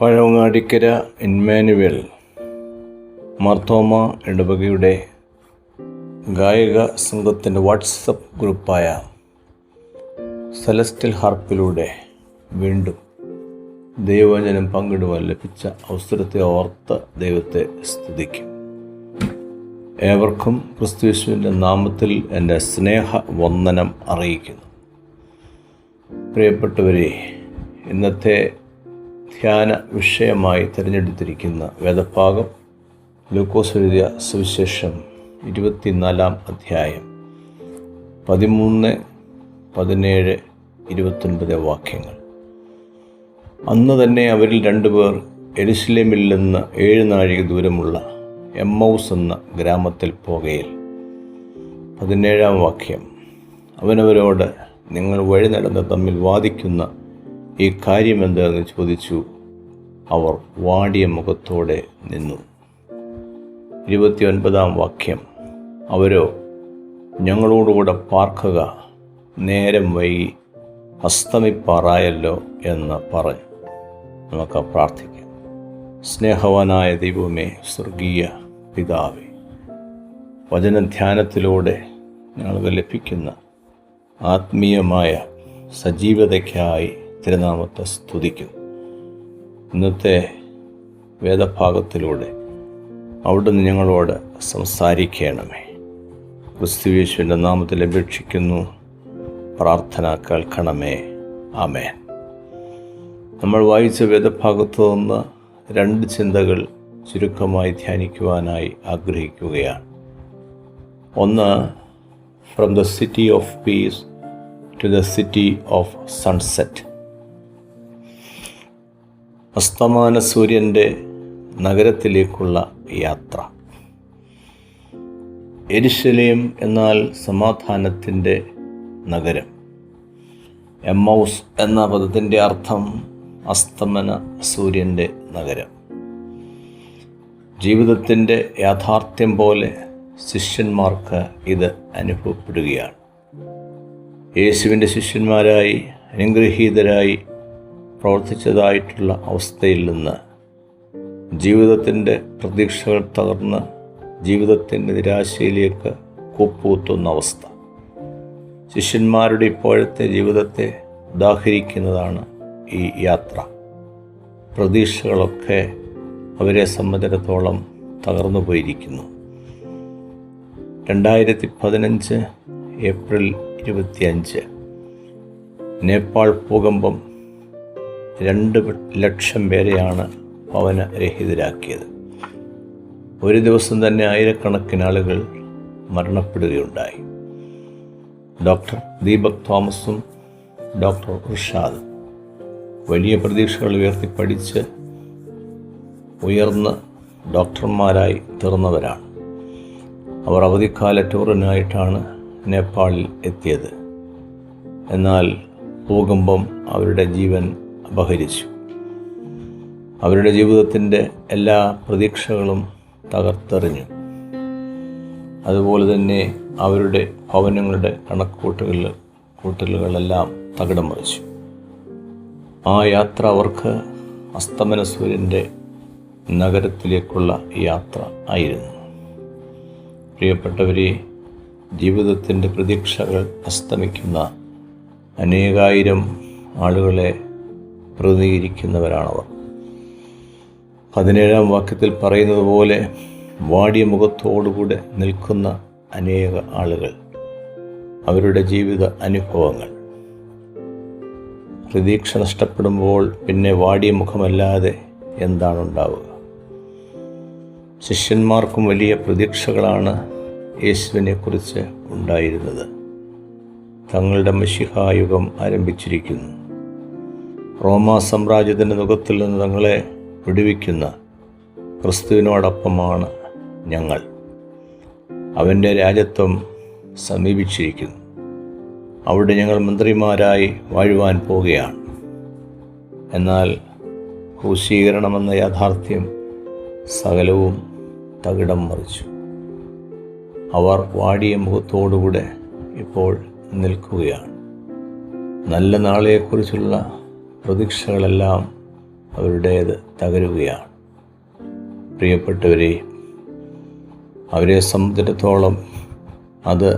പഴവങ്ങാടിക്കര ഇൻമാനുവൽ മർത്തോമ ഇടവകയുടെ ഗായക സംഘത്തിന്റെ വാട്സപ്പ് ഗ്രൂപ്പായ സെലസ്റ്റൽ ഹാർപ്പിലൂടെ വീണ്ടും ദൈവവചനം പങ്കിടുവാൻ ലഭിച്ച അവസരത്തെ ഓർത്ത് ദൈവത്തെ സ്തുതിക്കും. ഏവർക്കും ക്രിസ്തുവിശുവിന്റെ നാമത്തിൽ എന്റെ സ്നേഹ വന്ദനം അറിയിക്കുന്നു. പ്രിയപ്പെട്ടവരെ ഇന്നത്തെ ധ്യാന വിഷയമായി തിരഞ്ഞെടുത്തിരിക്കുന്ന വേദഭാഗം ലൂക്കോസ് എഴുതിയ സുവിശേഷം ഇരുപത്തിനാലാം അധ്യായം പതിമൂന്ന് പതിനേഴ് ഇരുപത്തൊൻപത് വാക്യങ്ങൾ. അന്ന് തന്നെ അവരിൽ രണ്ടുപേർ എരുസലേമിൽ നിന്ന് ഏഴ് നാഴിക ദൂരമുള്ള എമ്മൗസ് എന്ന ഗ്രാമത്തിൽ പോകയിൽ. പതിനേഴാം വാക്യം. അവനവരോട് നിങ്ങൾ വഴി നടന്ന് തമ്മിൽ വാദിക്കുന്ന ഈ കാര്യം എന്താണെന്ന് ചോദിച്ചു. അവർ വാടിയ മുഖത്തോടെ നിന്നു. ഇരുപത്തിയൊൻപതാം വാക്യം. അവരോ ഞങ്ങളോടുകൂടെ പാർക്കുക നേരം വൈകി അസ്തമിപ്പാറായല്ലോ എന്ന് പറഞ്ഞു. നമുക്ക് പ്രാർത്ഥിക്കാം. സ്നേഹവാനായ ദൈവമേ സ്വർഗീയ പിതാവേ വചനധ്യാനത്തിലൂടെ ഞങ്ങൾക്ക് ലഭിക്കുന്ന ആത്മീയമായ സജീവതയ്ക്കായി തിരുനാമത്തെ സ്തുതിക്കും. ഇന്നത്തെ വേദഭാഗത്തിലൂടെ അവിടുന്ന് ഞങ്ങളോട് സംസാരിക്കണമേ. ക്രിസ്തുവേശുവിന്റെ നാമത്തിൽ അപേക്ഷിക്കുന്നു. പ്രാർത്ഥന കേൾക്കണമേ. ആമേൻ. നമ്മൾ വായിച്ച വേദഭാഗത്തു നിന്ന് രണ്ട് ചിന്തകൾ ചുരുക്കമായി ധ്യാനിക്കുവാനായി ആഗ്രഹിക്കുകയാണ്. ഒന്ന് from the city of peace to the city of sunset അസ്തമാന സൂര്യന്റെ നഗരത്തിലേക്കുള്ള യാത്ര. എരിശലേം എന്നാൽ സമാധാനത്തിന്റെ നഗരം. എമ്മൗസ് എന്ന പദത്തിന്റെ അർത്ഥം അസ്തമന സൂര്യന്റെ നഗരം. ജീവിതത്തിന്റെ യാഥാർത്ഥ്യം പോലെ ശിഷ്യന്മാർക്ക് ഇത് അനുഭവപ്പെടുകയാണ്. യേശുവിന്റെ ശിഷ്യന്മാരായി അനുഗ്രഹീതരായി പ്രവർത്തിച്ചതായിട്ടുള്ള അവസ്ഥയിൽ നിന്ന് ജീവിതത്തിന്റെ പ്രതീക്ഷകൾ തകർന്ന് ജീവിതത്തിന്റെ നിരാശയിലേക്ക് കൂപ്പുകുത്തുന്ന അവസ്ഥ. ശിഷ്യന്മാരുടെ ഇപ്പോഴത്തെ ജീവിതത്തെ ഉദാഹരിക്കുന്നതാണ് ഈ യാത്ര. പ്രതീക്ഷകളൊക്കെ അവരെ സംബന്ധിച്ചിടത്തോളം തകർന്നു പോയിരിക്കുന്നു. രണ്ടായിരത്തി പതിനഞ്ച് ഏപ്രിൽ ഇരുപത്തിയഞ്ച് നേപ്പാൾ ഭൂകമ്പം രണ്ട് ലക്ഷം പേരെയാണ് ഭവനരഹിതരാക്കിയത് ഒരു ദിവസം തന്നെ ആയിരക്കണക്കിന് ആളുകൾ മരണപ്പെടുകയുണ്ടായി. ഡോക്ടർ ദീപക് തോമസും ഡോക്ടർ ഋഷാദും വലിയ പ്രതീക്ഷകൾ ഉയർത്തി പഠിച്ച് ഉയർന്ന ഡോക്ടർമാരായി തീർന്നവരാണ്. അവർ അവധിക്കാല ടൂറിനായിട്ടാണ് നേപ്പാളിൽ എത്തിയത്. എന്നാൽ ഭൂകമ്പം അവരുടെ ജീവൻ അപഹരിച്ചു അവരുടെ ജീവിതത്തിന്റെ എല്ലാ പ്രതീക്ഷകളും തകർത്തെറിഞ്ഞു. അതുപോലെ തന്നെ അവരുടെ ഭവനങ്ങളുടെ കണക്കൂട്ടുകൾ കൂട്ടലുകളെല്ലാം തകിടം മറിച്ചു. ആ യാത്ര അവർക്ക് അസ്തമന സൂര്യന്റെ നഗരത്തിലേക്കുള്ള യാത്ര ആയിരുന്നു. പ്രിയപ്പെട്ടവരെ ജീവിതത്തിന്റെ പ്രതീക്ഷകൾ അസ്തമിക്കുന്ന അനേകായിരം ആളുകളെ പ്രതിനിധീകരിക്കുന്നവരാണവർ. പതിനേഴാം വാക്യത്തിൽ പറയുന്നത് പോലെ വാടിയ മുഖത്തോടുകൂടെ നിൽക്കുന്ന അനേക ആളുകൾ അവരുടെ ജീവിത അനുഭവങ്ങൾ. പ്രതീക്ഷ നഷ്ടപ്പെടുമ്പോൾ പിന്നെ വാടിയ മുഖമല്ലാതെ എന്താണ് ഉണ്ടാവുക ശിഷ്യന്മാർക്കും വലിയ പ്രതീക്ഷകളാണ് യേശുവിനെക്കുറിച്ച് ഉണ്ടായിരുന്നത്. തങ്ങളുടെ മഷിഹായുഗം ആരംഭിച്ചിരിക്കുന്നു. റോമാ സാമ്രാജ്യത്തിന്റെ മുഖത്തിൽ നിന്ന് തങ്ങളെ വിടുവിക്കുന്ന ക്രിസ്തുവിനോടൊപ്പമാണ് ഞങ്ങൾ. അവന്റെ രാജ്യത്വം സമീപിച്ചിരിക്കുന്നു. അവിടെ ഞങ്ങൾ മന്ത്രിമാരായി വാഴുവാൻ പോവുകയാണ്. എന്നാൽ ക്രൂശീകരണമെന്ന യാഥാർത്ഥ്യം സകലവും തകിടം മറിച്ചു. അവർ വാടിയ മുഖത്തോടുകൂടെ ഇപ്പോൾ നിൽക്കുകയാണ്. നല്ല നാളെക്കുറിച്ചുള്ള പ്രതീക്ഷകളെല്ലാം അവരുടേത് തകരുകയാണ്. പ്രിയപ്പെട്ടവരെ അവരെ സംബന്ധിച്ചിടത്തോളം അത്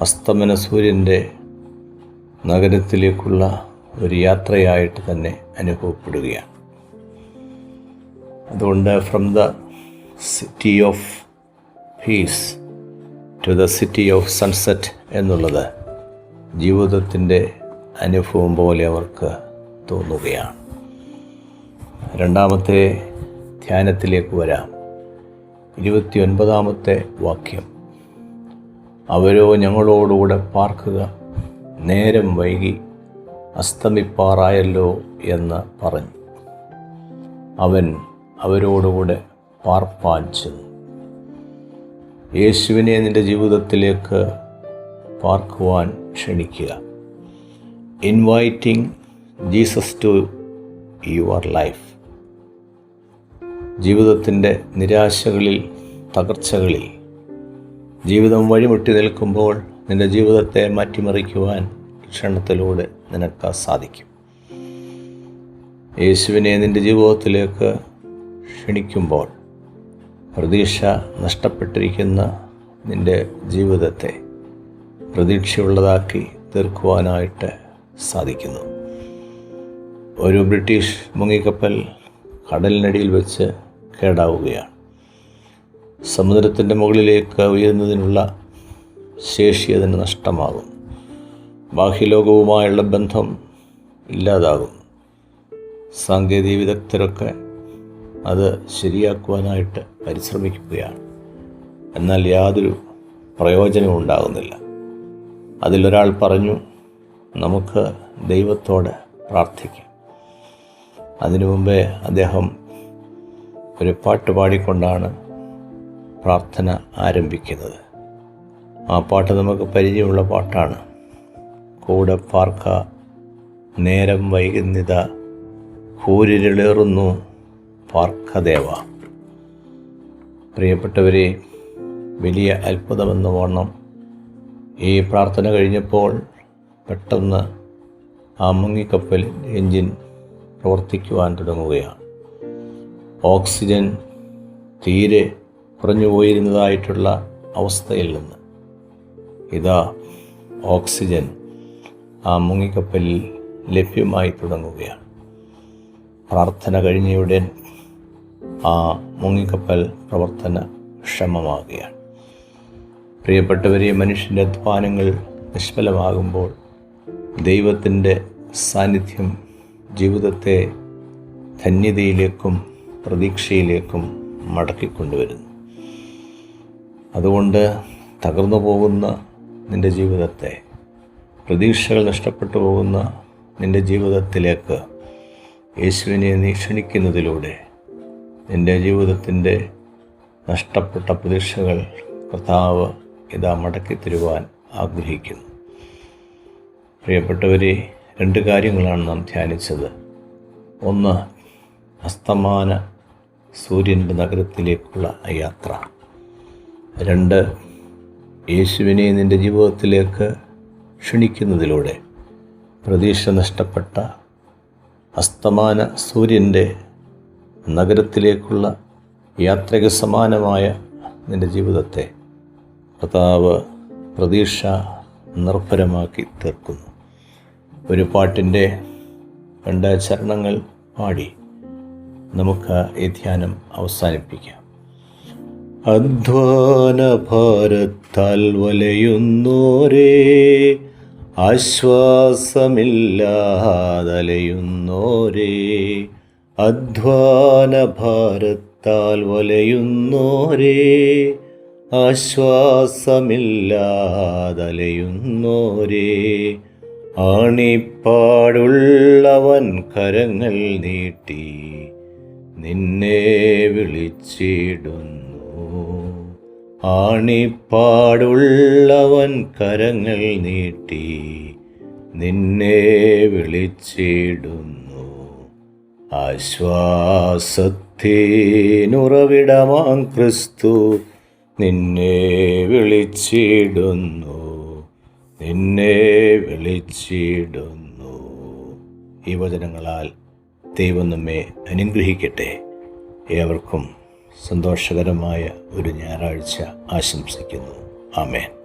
അസ്തമന സൂര്യന്റെ നഗരത്തിലേക്കുള്ള ഒരു യാത്രയായിട്ട് തന്നെ അനുഭവപ്പെടുകയാണ്. അതുകൊണ്ട് from the city of peace to the city of sunset എന്നുള്ളത് ജീവിതത്തിന്റെ അനുഭവം പോലെ അവർക്ക് തോന്നുകയാണ്. രണ്ടാമത്തെ ധ്യാനത്തിലേക്ക് വരാം. ഇരുപത്തിയൊൻപതാമത്തെ വാക്യം. അവരോ ഞങ്ങളോടുകൂടെ പാർക്കുക. നേരം വൈകി അസ്തമിപ്പാറായല്ലോ എന്ന് പറഞ്ഞു. അവൻ അവരോടുകൂടെ പാർപ്പാൻ ചെന്നു. യേശുവിനെ നിന്റെ ജീവിതത്തിലേക്ക് പാർക്കുവാൻ ക്ഷണിക്കുക. Inviting Jesus to your life. ജീവിതത്തിന്റെ നിരാശകളിൽ തകർച്ചകളിൽ. ജീവിതം വഴിമുട്ടി നിൽക്കുമ്പോൾ നിന്റെ ജീവിതത്തെ മാറ്റിമറിക്കുവാൻ ക്ഷണത്തിലൂടെ നിനക്ക് സാധിക്കും. യേശുവിനെ നിന്റെ ജീവിതത്തിലേക്ക് ക്ഷണിക്കുമ്പോൾ പ്രതീക്ഷ നഷ്ടപ്പെട്ടിരിക്കുന്ന നിന്റെ ജീവിതത്തെ പ്രതീക്ഷയുള്ളതാക്കി തീർക്കുവാനായിട്ട് സാധിക്കുന്നു. ഒരു ബ്രിട്ടീഷ് മുങ്ങിക്കപ്പൽ കടലിനടിയിൽ വെച്ച് കേടാവുകയാണ്. സമുദ്രത്തിന്റെ മുകളിലേക്ക് ഉയരുന്നതിനുള്ള ശേഷി അതിന് നഷ്ടമാകും. ബാഹ്യലോകവുമായുള്ള ബന്ധം ഇല്ലാതാകും. സാങ്കേതിക വിദഗ്ധരൊക്കെ അത് ശരിയാക്കുവാനായിട്ട് പരിശ്രമിക്കുകയാണ്. എന്നാൽ യാതൊരു പ്രയോജനവും ഉണ്ടാകുന്നില്ല. അതിലൊരാൾ പറഞ്ഞു നമുക്ക് ദൈവത്തോട് പ്രാർത്ഥിക്കാം. അതിനു മുമ്പേ അദ്ദേഹം ഒരു പാട്ട് പാടിക്കൊണ്ടാണ് പ്രാർത്ഥന ആരംഭിക്കുന്നത്. ആ പാട്ട് നമുക്ക് പരിചയമുള്ള പാട്ടാണ്. കൂടെ പാർക്ക നേരം വൈകുന്നിത കൂരിരുളേറുന്നു പാർക്കദേവ പ്രിയപ്പെട്ടവരെ വലിയ അത്ഭുതമെന്ന് വണ്ണം ഈ പ്രാർത്ഥന കഴിഞ്ഞപ്പോൾ പെട്ടെന്ന് ആ മുങ്ങിക്കപ്പൽ എൻജിൻ പ്രവർത്തിക്കുവാൻ തുടങ്ങുകയാണ്. ഓക്സിജൻ തീരെ കുറഞ്ഞു പോയിരുന്നതായിട്ടുള്ള അവസ്ഥയിൽ നിന്ന്. ഇതാ ഓക്സിജൻ ആ മുങ്ങിക്കപ്പലിൽ ലഭ്യമായി തുടങ്ങുകയാണ്. പ്രാർത്ഥന കഴിഞ്ഞയുടൻ ആ മുങ്ങിക്കപ്പൽ പ്രവർത്തന ക്ഷമമാകുകയാണ്. പ്രിയപ്പെട്ടവരെ മനുഷ്യന്റെ അധ്വാനങ്ങൾ നിഷ്ഫലമാകുമ്പോൾ ദൈവത്തിന്റെ സാന്നിധ്യം ജീവിതത്തെ ധന്യതയിലേക്കും പ്രതീക്ഷയിലേക്കും മടക്കിക്കൊണ്ടുവരുന്നു. അതുകൊണ്ട് തകർന്നു പോകുന്ന നിന്റെ ജീവിതത്തെ പ്രതീക്ഷകൾ നഷ്ടപ്പെട്ടു പോകുന്ന നിന്റെ ജീവിതത്തിലേക്ക് യേശുവിനെ നീ ക്ഷണിക്കുന്നതിലൂടെ നിന്റെ ജീവിതത്തിന്റെ നഷ്ടപ്പെട്ട പ്രതീക്ഷകൾ കർത്താവ് ഇതാ മടക്കി തരുവാൻ ആഗ്രഹിക്കുന്നു. പ്രിയപ്പെട്ടവരെ രണ്ട് കാര്യങ്ങളാണ് നാം ധ്യാനിച്ചത്. ഒന്ന് അസ്തമാന സൂര്യന്റെ നഗരത്തിലേക്കുള്ള യാത്ര. രണ്ട് യേശുവിനെ നിന്റെ ജീവിതത്തിലേക്ക് ക്ഷണിക്കുന്നതിലൂടെ പ്രതീക്ഷ നഷ്ടപ്പെട്ട അസ്തമാന സൂര്യന്റെ നഗരത്തിലേക്കുള്ള യാത്രയ്ക്ക് സമാനമായ നിന്റെ ജീവിതത്തെ കർത്താവ് പ്രതീക്ഷ നിർഭരമാക്കി തീർക്കുന്നു. ഒരു പാട്ടിന്റെ രണ്ട് ചരണങ്ങൾ പാടി നമുക്ക് ഈ ധ്യാനം അവസാനിപ്പിക്കാം. അധ്വാന ഭാരത്താൽ വലയുന്നോരേ ആശ്വാസമില്ലാതലയുന്നോരേ അധ്വാന ഭാരത്താൽ വലയുന്നോരേ ആശ്വാസമില്ലാതലയുന്നോരേ ആണിപ്പാടുള്ളവൻ കരങ്ങൾ നീട്ടി നിന്നെ വിളിച്ചിടുന്നു. ആണിപ്പാടുള്ളവൻ കരങ്ങൾ നീട്ടി നിന്നെ വിളിച്ചിടുന്നു. ആശ്വാസത്തിനുറവിടമാം ക്രിസ്തു നിന്നെ വിളിച്ചിടുന്നു. നിന്നെ വിളിച്ചിടുന്നു. ഈ വചനങ്ങളാൽ ദൈവം നമ്മെ അനുഗ്രഹിക്കട്ടെ. ഏവർക്കും സന്തോഷകരമായ ഒരു ഞായറാഴ്ച ആശംസിക്കുന്നു. ആമേൻ.